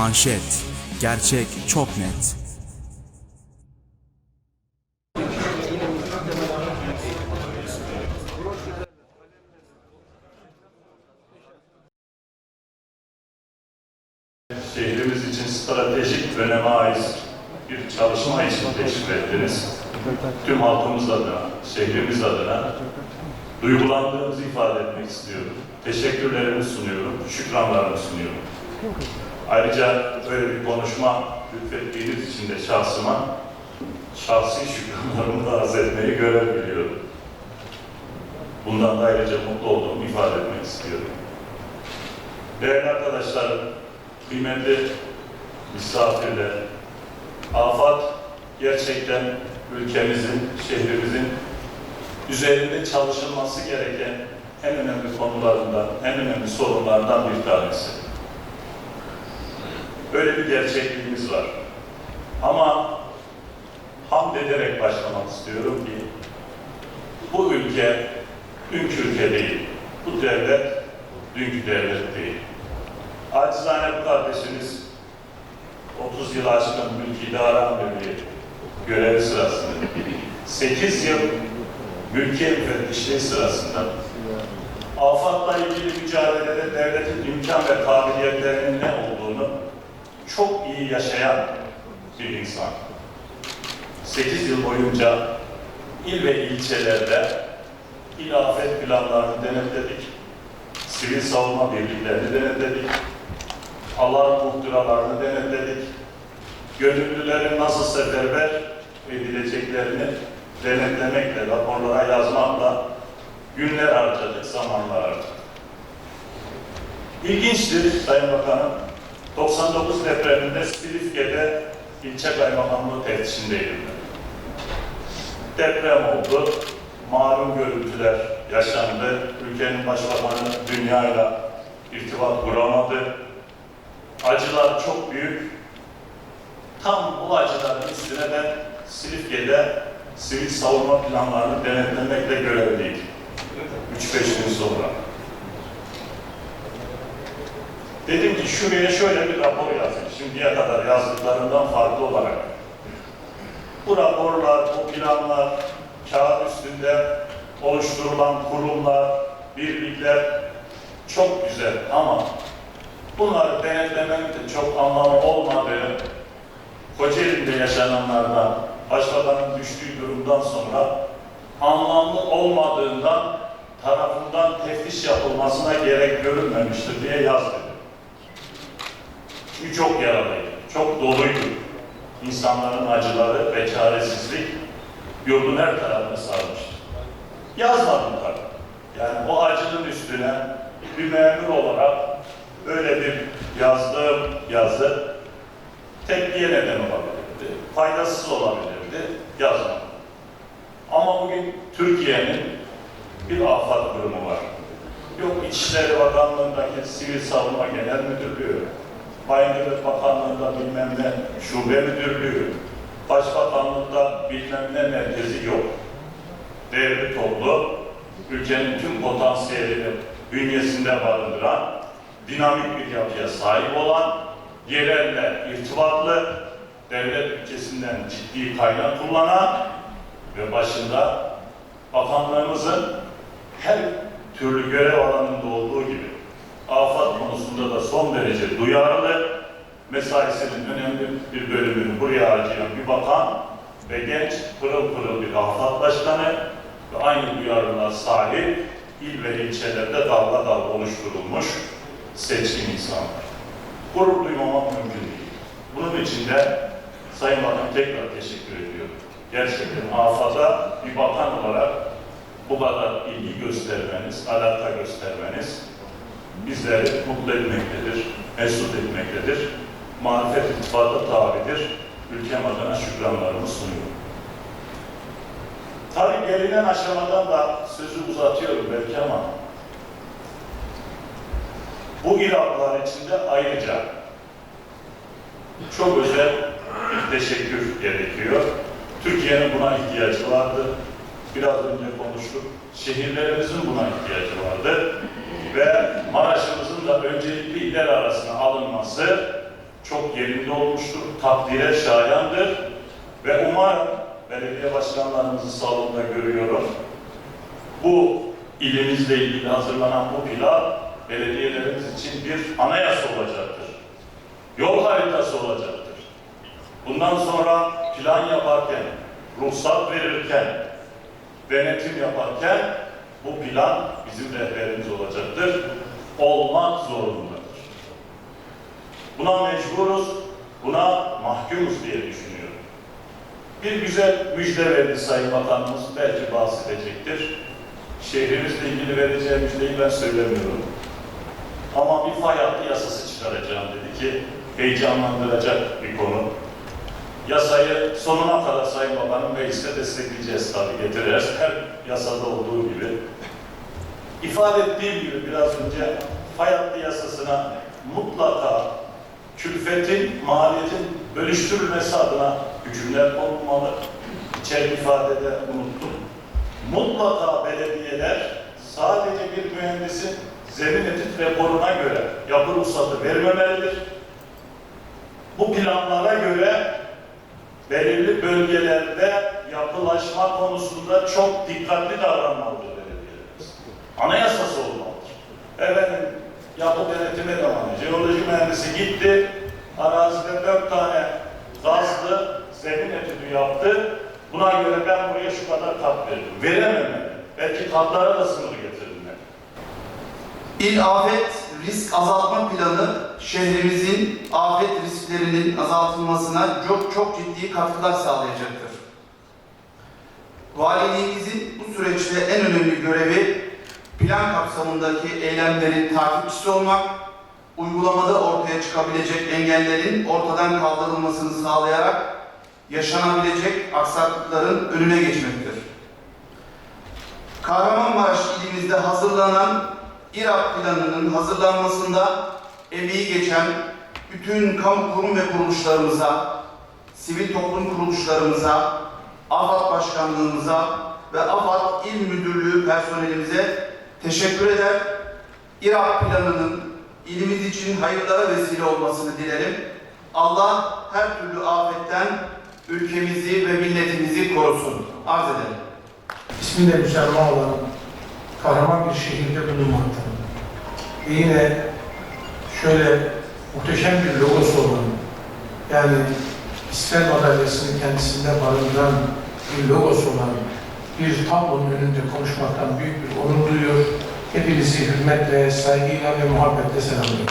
Manşet. Gerçek çok net. şehrimiz için stratejik öneme ait bir çalışma için teşvik ettiniz. Tüm halkımız adına, şehrimiz adına duygulandığımızı ifade etmek istiyorum. Teşekkürlerimi sunuyorum, şükranlarımı sunuyorum. Ayrıca böyle bir konuşma lütfettiğiniz için de şahsıma şahsi şükranlarımı da arz etmeyi görev biliyorum. Bundan da ayrıca mutlu olduğumu ifade etmek istiyorum. Değerli arkadaşlarım, kıymetli misafirler, afat gerçekten ülkemizin, şehrimizin üzerinde çalışılması gereken en önemli konularından, en önemli sorunlardan bir tanesi. Böyle bir gerçekliğimiz var. Ama hamd ederek başlamak istiyorum ki bu ülke dünkü ülke değil, bu devlet dünkü devlet değil. Acizane bu kardeşimiz 30 yıl aşkın mülki idare amirliği görevi sırasında 8 yıl mülki müfettişliği sırasında afatla ilgili mücadelede devletin imkan ve kabiliyetlerinin ne olduğunu çok iyi yaşayan bir insan. 8 yıl boyunca il ve ilçelerde il afet planlarını denetledik. Sivil savunma birliklerini denetledik. alarm muhtıralarını denetledik. Gönüllülerin nasıl seferber edileceklerini denetlemekle, raporlara yazmakla günler harcadık, zamanlar harcadık. İlginçtir Sayın Bakanım, 99 depreminde Silifke'de ilçe kaymakamlığı teftişindeydim. Deprem oldu, malum görüntüler yaşandı. Ülkenin başbakanı dünyayla irtibat kuramadı. Acılar çok büyük. Tam bu acıların üstüne de Silifke'de sivil savunma planlarını denetlemekle görevliydim. 3-5 gün sonra. Dedim ki şuraya şöyle bir rapor yazın. Şimdiye kadar yazdıklarından farklı olarak. Bu raporlar, bu planlar, kağıt üstünde oluşturulan kurumlar, birlikler çok güzel ama bunları denetlemenin de çok anlamı olmadığı Kocaeli'nde yaşananlardan, başbakanın düştüğü durumdan sonra anlamlı olmadığından tarafından teftiş yapılmasına gerek görülmemiştir diye yaz dedi. Çünkü çok yaralıydı, çok doluydu. İnsanların acıları ve çaresizlik yurdun her tarafını sarmıştı. Yazmadım tabii. Yani o acının üstüne bir memur olarak böyle bir yazdığım yazı tepkiye neden olabilirdi, faydasız olabilirdi, yazmadım. Ama bugün Türkiye'nin bir afet durumu var. Yok İçişleri Bakanlığı'ndaki Sivil Savunma Genel Müdürlüğü, Bayındırlık Bakanlığı'nda bilmem ne şube müdürlüğü, Başbakanlığı'nda bilmem ne merkezi yok. Devlet toplu, ülkenin tüm potansiyelini bünyesinde barındıran, dinamik bir yapıya sahip olan, yerelle irtibatlı, devlet ülkesinden ciddi kaynak kullanan ve başında bakanlığımızın her türlü görev alanında olduğu gibi afet konusunda da son derece duyarlı, mesaisinin önemli bir bölümünü buraya harcayan bir bakan ve genç pırıl pırıl bir afet başkanı ve aynı duyarlılığa sahip il ve ilçelerde dalga dalga oluşturulmuş seçkin insanlar. Gurur duymamak mümkün değil. Bunun için de Sayın Bakan tekrar teşekkür ediyorum. Gerçekten afada bir bakan olarak bu kadar ilgi göstermeniz, alaka göstermeniz bizleri mutlu etmektedir, mesut etmektedir. Marifet iltifata tabidir. Ülkem adına şükranlarımı sunuyorum. Tabii gelinen aşamadan da sözü uzatıyorum belki ama bu iraklar içinde ayrıca çok özel bir teşekkür gerekiyor. Türkiye'nin buna ihtiyacı vardı. Biraz önce konuştuk. Şehirlerimizin buna ihtiyacı vardı. Ve Maraş'ımızın da öncelikli iller arasına alınması çok yerinde olmuştur, takdire şayandır ve umarım belediye başkanlarımızın salonunda görüyorum. Bu ilimizle ilgili hazırlanan bu plan belediyelerimiz için bir anayasa olacaktır. Yol haritası olacaktır. Bundan sonra plan yaparken, ruhsat verirken, denetim yaparken bu plan bizim rehberimiz olacaktır. Olmak zorundadır. Buna mecburuz, buna mahkumuz diye düşünüyorum. Bir güzel müjde verdi Sayın Bakanımız, belki bahsedecektir. Şehrimizle ilgili vereceği müjdeyi ben söylemiyorum. Ama bir fay hattı yasası çıkaracağım dedi ki, heyecanlandıracak bir konu. Yasayı sonuna kadar Sayın Bakanım mecliste destekleyeceğiz tabii getiririz. Her yasada olduğu gibi. İfade ettiğim gibi biraz önce fay hattı yasasına mutlaka külfetin, maliyetin bölüştürülmesi adına hükümler konulmalı. İçeri ifadede unuttum. Mutlaka belediyeler sadece bir mühendisin zemin etüt raporuna göre yapı ruhsatı vermemelidir. Bu planlara göre belirli bölgelerde yapılaşma konusunda çok dikkatli davranmalıdır belediyelerimiz. Anayasası olmalıdır. Efendim yapı denetimi zamanı jeoloji mühendisi gitti, arazide dört tane gazlı zemin etüdü yaptı. Buna göre ben buraya şu kadar kat verdim. Verememeli. Belki katlara da sınır getirilmeli. İl Afet Risk Azaltma Planı şehrimizin afet risklerinin azaltılmasına çok çok ciddi katkılar sağlayacaktır. Valiliğimizin bu süreçte en önemli görevi plan kapsamındaki eylemlerin takipçisi olmak, uygulamada ortaya çıkabilecek engellerin ortadan kaldırılmasını sağlayarak yaşanabilecek aksaklıkların önüne geçmektir. Kahramanmaraş ilimizde hazırlanan İRAP planının hazırlanmasında emeği geçen bütün kamu kurum ve kuruluşlarımıza, sivil toplum kuruluşlarımıza, AFAD Başkanlığımıza ve AFAD İl Müdürlüğü personelimize teşekkür eder. İRAP planının ilimiz için hayırlara vesile olmasını dilerim. Allah her türlü afetten ülkemizi ve milletimizi korusun. Arz ederim. ismi kahraman bir şehirde bulunmaktadır. Ve yine şöyle muhteşem bir logosu olan, yani İstiklal Madalyası'nın kendisinde barındıran bir logosu olan bir tablonun önünde konuşmaktan büyük bir onur duyuyor. Hepinizi hürmetle, saygıyla ve muhabbetle selamlıyorum.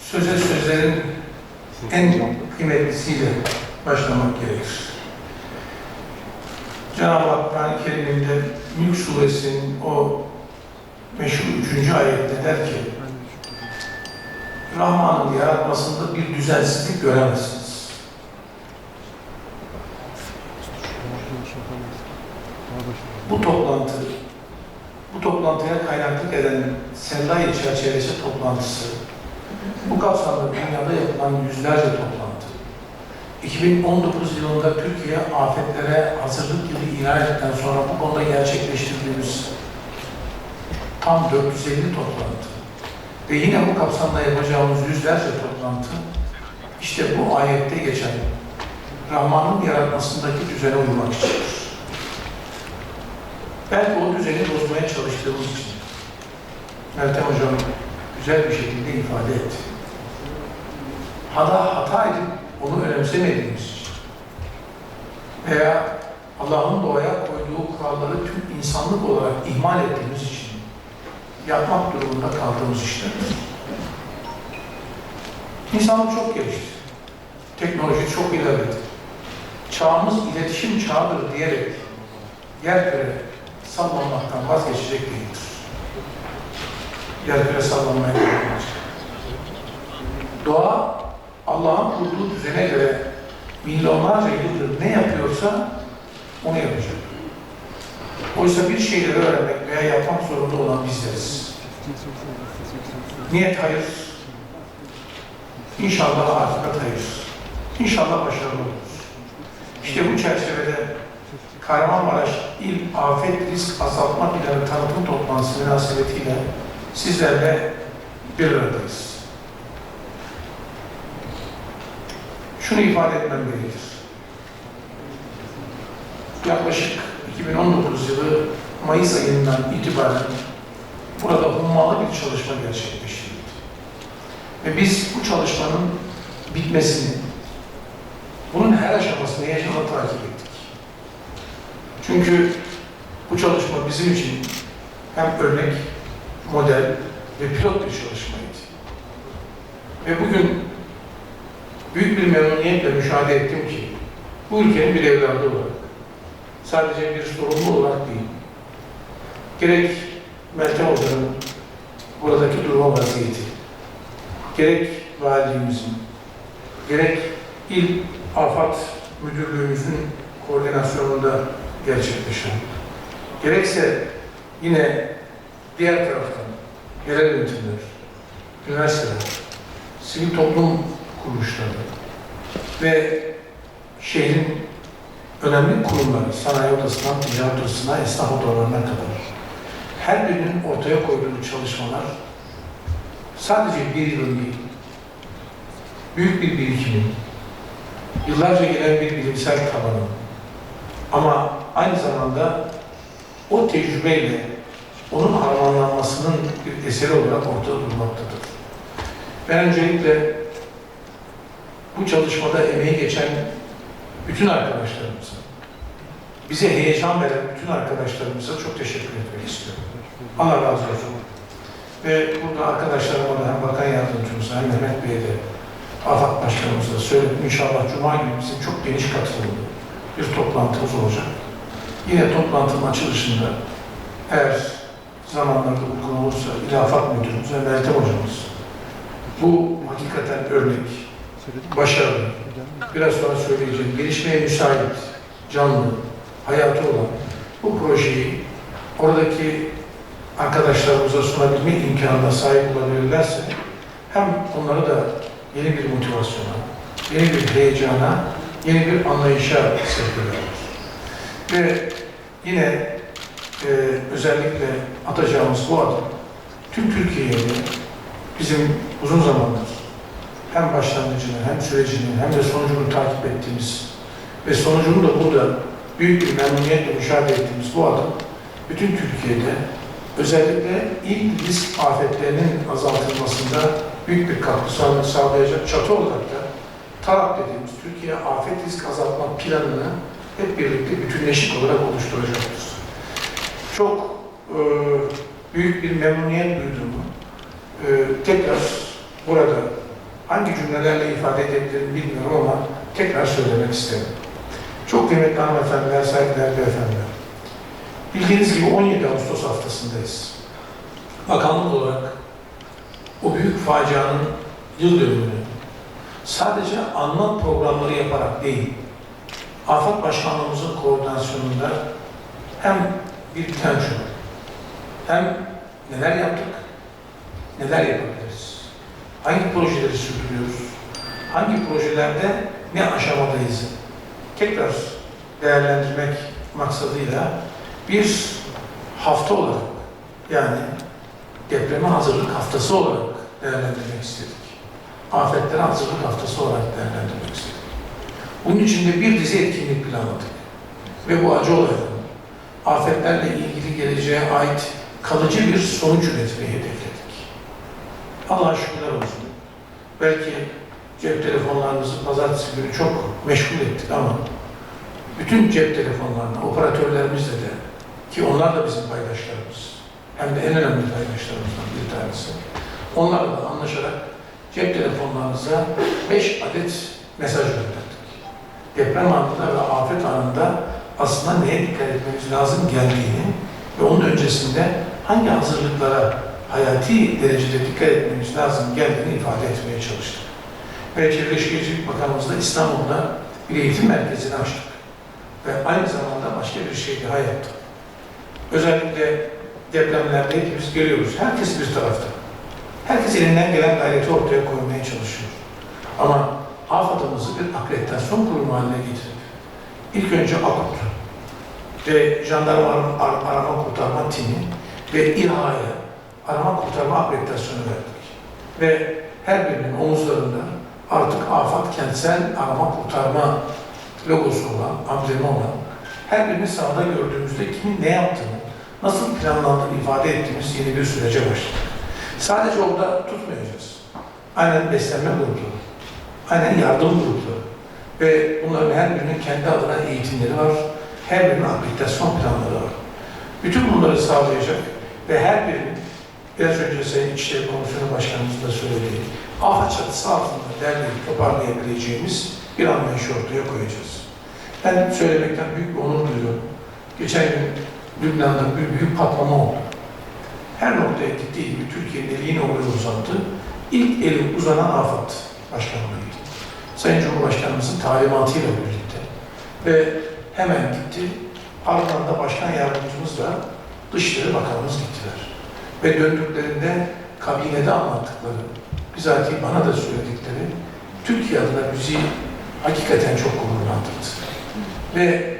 Söze sözlerin en kıymetlisiyle başlamak gerekir. Cenab-ı Hak Kur'an-ı Kerim'inde Mülk Suresinin o meşhur üçüncü ayette der ki Rahman'ın yaratmasında bir düzensizlik göremezsiniz. Bu toplantı, bu toplantıya kaynaklık eden Sendai çerçevesi toplantısı, bu kapsamda dünyada yapılan yüzlerce toplantı, 2019 yılında Türkiye afetlere hazırlık yılı ilan ettikten sonra bu konuda gerçekleştirdiğimiz tam 450 toplantı ve yine bu kapsamda yapacağımız yüzlerce toplantı işte bu ayette geçen Rahman'ın yaratmasındaki düzene uymak içindir. Belki o düzeni bozmaya çalıştığımız için Meltem Hocam güzel bir şekilde ifade etti. Hata, hata edip onu önemsemediğimiz veya Allah'ın doğaya koyduğu kuralları tüm insanlık olarak ihmal ettiğimiz için yapmak durumunda kaldığımız işlerdir. İnsanlık çok gelişti. Teknoloji çok ilerledi. Çağımız iletişim çağıdır diyerek yerküre sallanmaktan vazgeçecek değildir. Yerküre sallanmaya edecek. Doğa Allah'ın kurduğu düzene göre milyonlarca yıldır ne yapıyorsa onu yapacak. Oysa bir şeyleri öğrenmek veya yapmak zorunda olan bizleriz. Niyet hayır. İnşallah akıbet hayır. İnşallah başarılı oluruz. İşte bu çerçevede Kahramanmaraş İl Afet Risk Azaltma Planı tanıtım toplantısı münasebetiyle sizlerle bir aradayız. Şunu ifade etmem gerekir. Yaklaşık 2019 yılı Mayıs ayından itibaren burada hummalı bir çalışma gerçekleştirildi. Ve biz bu çalışmanın bitmesini, bunun her aşamasını heyecanla takip ettik. Çünkü bu çalışma bizim için hem örnek, model ve pilot bir çalışmaydı. Ve bugün büyük bir memnuniyetle müşahede ettim ki bu ülkenin bir evladı olarak, sadece bir sorumlu olarak değil, gerek Meltem Hoca'nın buradaki duruma vaziyeti, gerek valiliğimizin, gerek il afat müdürlüğümüzün koordinasyonunda gerçekleşen, gerekse yine diğer taraftan yerel yönetimler, üniversiteler, sivil toplum kuruluşları ve şehrin önemli kurumları, sanayi odasından ticaret odasına, esnaf odalarına kadar her birinin ortaya koyduğu çalışmalar sadece bir yılın değil, büyük bir birikimin, yıllarca gelen bir bilimsel tabanın ama aynı zamanda o tecrübeyle onun harmanlanmasının bir eseri olarak ortada durmaktadır. Ben öncelikle bu çalışmada emeği geçen bütün arkadaşlarımıza, bize heyecan veren bütün arkadaşlarımıza çok teşekkür etmek istiyorum. Allah razı olsun. Ve burada arkadaşlarıma da hem bakan yardımcımıza hem Mehmet Bey'e de AFAD Başkanımıza söyledim. İnşallah Cuma günü bizim çok geniş katılımlı bir toplantımız olacak. Yine toplantının açılışında eğer zamanlarda uygun olursa İlafat Müdürümüz ve Meltem Hocamız bu hakikaten örnek, başarılı, biraz sonra söyleyeceğim, gelişmeye müsait, canlı, hayatı olan. Bu projeyi oradaki arkadaşlarımıza sunabilme imkanına sahip olabilirlerse hem onları da yeni bir motivasyona, yeni bir heyecana, yeni bir anlayışa sevk ederler. Ve yine e, özellikle atacağımız bu adım tüm Türkiye'ye bizim uzun zamandır hem başlangıcını hem sürecini hem de sonucunu takip ettiğimiz ve sonucunu da burada büyük bir memnuniyetle müşahede ettiğimiz bu adım bütün Türkiye'de özellikle ilk risk afetlerinin azaltılmasında büyük bir katkı sağ- sağlayacak çatı olarak da TARAP dediğimiz Türkiye Afet Risk Azaltma Planı'nı hep birlikte bütünleşik olarak oluşturacaktır. Çok e, büyük bir memnuniyet duyduğumu e, tekrar burada hangi cümlelerle ifade edebilirim bilmiyorum ama tekrar söylemek isterim. Çok kıymetli hanımefendiler, saygıdeğer beyefendiler. Bildiğiniz gibi 17 Ağustos haftasındayız. Bakanlık olarak o büyük facianın yıl dönümünü sadece anma programları yaparak değil, Afet Başkanlığımızın koordinasyonunda hem bir bilanço, hem neler yaptık, neler yapabiliriz, hangi projeleri sürdürüyoruz, hangi projelerde ne aşamadayız tekrar değerlendirmek maksadıyla bir hafta olarak yani depreme hazırlık haftası olarak değerlendirmek istedik. Afetlere hazırlık haftası olarak değerlendirmek istedik. Bunun için de bir dizi etkinlik planladık. Ve bu acı olayların afetlerle ilgili geleceğe ait kalıcı bir sonuç üretmeyi hedefledik. Allah'a şükürler olsun. Belki cep telefonlarımızı pazartesi günü çok meşgul ettik ama bütün cep telefonlarına, operatörlerimizle de ki onlar da bizim paydaşlarımız, hem de en önemli paydaşlarımızdan bir tanesi. Onlarla da anlaşarak cep telefonlarınıza 5 adet mesaj gönderdik. Deprem anında ve afet anında aslında neye dikkat etmemiz lazım geldiğini ve onun öncesinde hangi hazırlıklara hayati derecede dikkat etmemiz lazım geldiğini ifade etmeye çalıştık. Ve Çevre Şehircilik Bakanımızla İstanbul'da bir eğitim merkezini açtık. Ve aynı zamanda başka bir şey daha yaptık. Özellikle depremlerde hepimiz görüyoruz. Herkes bir tarafta. Herkes elinden gelen gayreti ortaya koymaya çalışıyor. Ama AFAD'ımızı bir akreditasyon kurumu haline getirip ilk önce AKUT, ve jandarma ar- ar- arama kurtarma timi ve İHA'ya arama kurtarma akreditasyonu verdik. Ve her birinin omuzlarında artık AFAD kentsel arama kurtarma logosu olan, amblemi olan her birini sahada gördüğümüzde kimin ne yaptığını, nasıl planlandığını ifade ettiğimiz yeni bir sürece başladık. Sadece orada tutmayacağız. Aynen beslenme grupları, aynen yardım grupları ve bunların her birinin kendi adına eğitimleri var, her birinin akreditasyon planları var. Bütün bunları sağlayacak ve her birinin biraz önce Sayın İçişleri Komisyonu Başkanımızın da söylediği AFAD çatısı altında derleyip toparlayabileceğimiz bir anlayış ortaya koyacağız. Ben söylemekten büyük bir onur duyuyorum. Geçen gün Lübnan'da bir büyük patlama oldu. Her noktaya gittiği gibi Türkiye'nin eli yine oraya uzandı. İlk eli uzanan AFAD Başkanlığı'ydı. Sayın Cumhurbaşkanımızın talimatıyla birlikte. Ve hemen gitti. Ardından da Başkan Yardımcımızla Dışişleri Bakanımız gittiler. Ve döndüklerinde kabinede anlattıkları, bizatihi bana da söyledikleri Türkiye adına bizi hakikaten çok gururlandırdı. Ve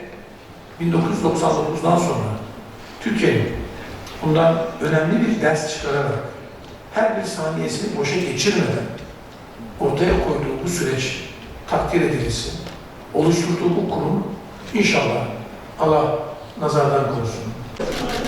1999'dan sonra Türkiye'nin bundan önemli bir ders çıkararak her bir saniyesini boşa geçirmeden ortaya koyduğu bu süreç takdir edilisi, oluşturduğu bu kurum inşallah Allah nazardan korusun.